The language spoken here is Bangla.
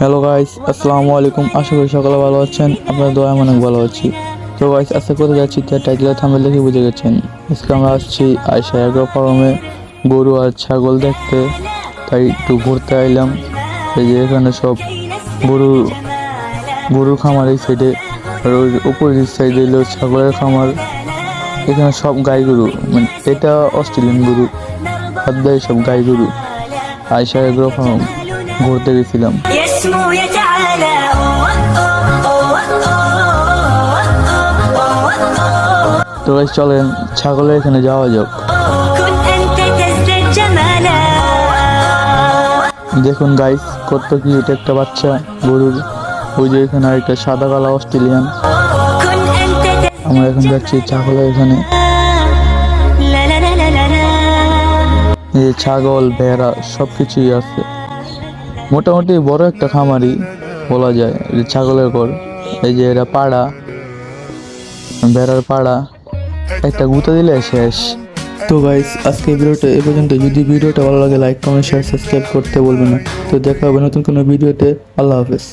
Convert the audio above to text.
হ্যালো গাইস আসসালামু আলাইকুম আশা করি সকালে ভালো আছেন। আপনার দোয়া অনেক ভালো আছি। তো গাইস আজকে কোথায় যাচ্ছি তার টাইটেল থামে দেখে বুঝে গেছেন। আজকে আমরা আসছি আয়সা এগ্রো ফার্মে গরু আর ছাগল দেখতে। তাই একটু ঘুরতে আইলাম। এই যে এখানে সব গরু, গরুর খামার এই সাইডে আর ওই উপরের সাইডে হলো ছাগলের খামার। এখানে সব গাই গরু। মানে এটা অস্ট্রেলিয়ান গরু। হাত দেয় সব গাই গরু। আয়সা এগ্রো ফার্ম ঘুরতে গেছিলাম। তো চলেন, ছাগলের এখানে যাওয়া যাক। দেখুন গাইস কত কি এটা একটা বাচ্চা, গরুর। ওই যে এখানে একটা সাদা কালা অস্ট্রেলিয়ান। আমরা এখন যাচ্ছি ছাগলের এখানে। ছাগল, ভেড়া সব কিছুই আছে। মোটামুটি বড় একটা খামারি বলা যায় ছাগলের ঘর এই যে এরা পাড়া, ভেড়ার পাড়া, একটা গুঁতা দিলে শেষ। তো গাইস আজকে ভিডিওটা এ পর্যন্ত। যদি ভিডিওটা ভালো লাগে লাইক কমেন্ট শেয়ার সাবস্ক্রাইব করতে বলবেন না। তো দেখা হবে নতুন কোনো ভিডিওতে। আল্লাহ হাফেজ।